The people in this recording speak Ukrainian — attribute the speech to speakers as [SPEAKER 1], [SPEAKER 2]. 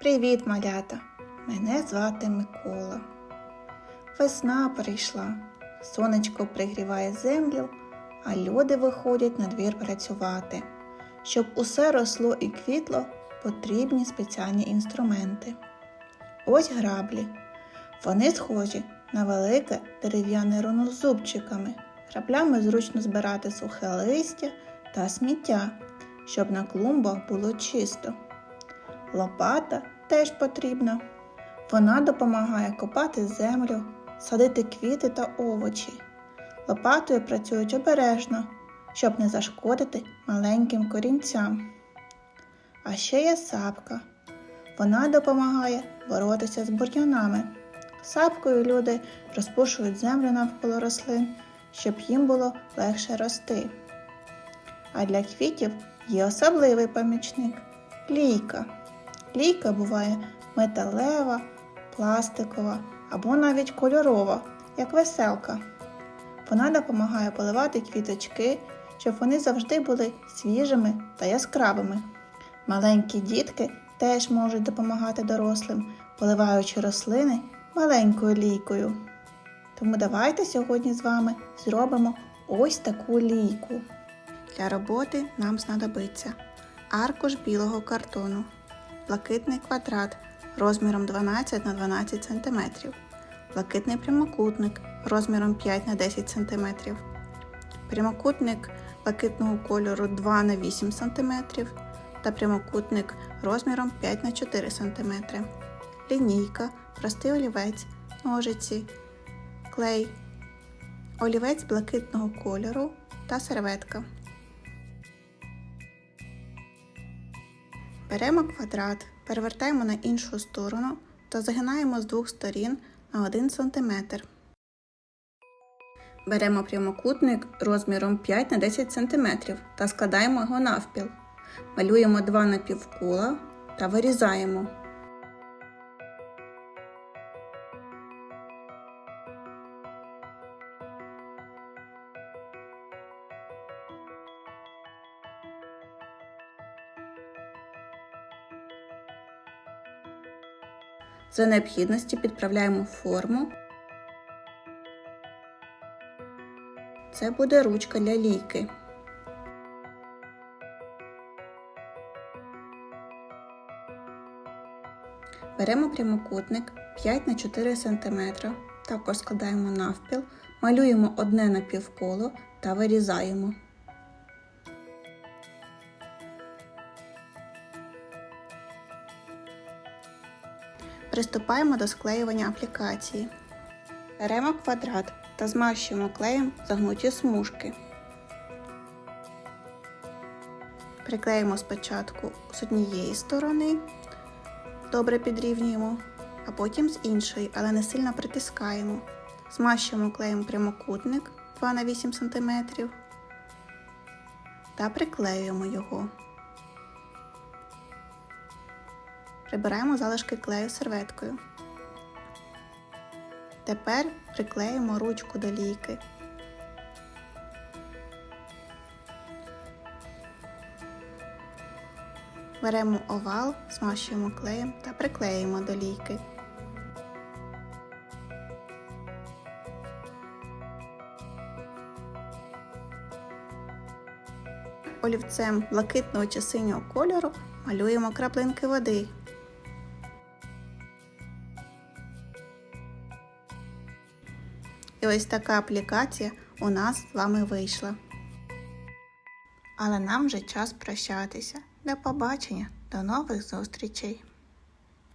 [SPEAKER 1] Привіт, малята! Мене звати Микола. Весна прийшла, сонечко пригріває землю, а люди виходять на двір працювати. Щоб усе росло і квітло, потрібні спеціальні інструменти. Ось граблі. Вони схожі на велике дерев'яне руно з зубчиками. Граблями зручно збирати сухе листя та сміття, щоб на клумбах було чисто. Лопата теж потрібна. Вона допомагає копати землю, садити квіти та овочі. Лопатою працюють обережно, щоб не зашкодити маленьким корінцям. А ще є сапка. Вона допомагає боротися з бур'янами. Сапкою люди розпушують землю навколо рослин, щоб їм було легше рости. А для квітів є особливий помічник лійка. Лійка буває металева, пластикова або навіть кольорова, як веселка. Вона допомагає поливати квіточки, щоб вони завжди були свіжими та яскравими. Маленькі дітки теж можуть допомагати дорослим, поливаючи рослини маленькою лійкою. Тому давайте сьогодні з вами зробимо ось таку лійку. Для роботи нам знадобиться аркуш білого картону, блакитний квадрат розміром 12 на 12 см, блакитний прямокутник розміром 5 на 10 см, прямокутник блакитного кольору 2 на 8 см та прямокутник розміром 5 на 4 см, лінійка, простий олівець, ножиці, клей, олівець блакитного кольору та серветка. Беремо квадрат, перевертаємо на іншу сторону та загинаємо з двох сторін на 1 см. Беремо прямокутник розміром 5 на 10 см та складаємо його навпіл. Малюємо два напівкола та вирізаємо. За необхідності підправляємо форму. Це буде ручка для лійки. Беремо прямокутник 5 на 4 см, також складаємо навпіл, малюємо одне напівколо та вирізаємо. Приступаємо до склеювання аплікації. Беремо квадрат та змащуємо клеєм загнуті смужки. Приклеїмо спочатку з однієї сторони, добре підрівнюємо, а потім з іншої, але не сильно притискаємо. Змащуємо клеєм прямокутник 2 на 8 см та приклеюємо його. Прибираємо залишки клею серветкою. Тепер приклеїмо ручку до лійки. Беремо овал, змащуємо клеєм та приклеїмо до лійки. Олівцем блакитного чи синього кольору малюємо краплинки води. Ось така аплікація у нас з вами вийшла. Але нам вже час прощатися. До побачення, до нових зустрічей!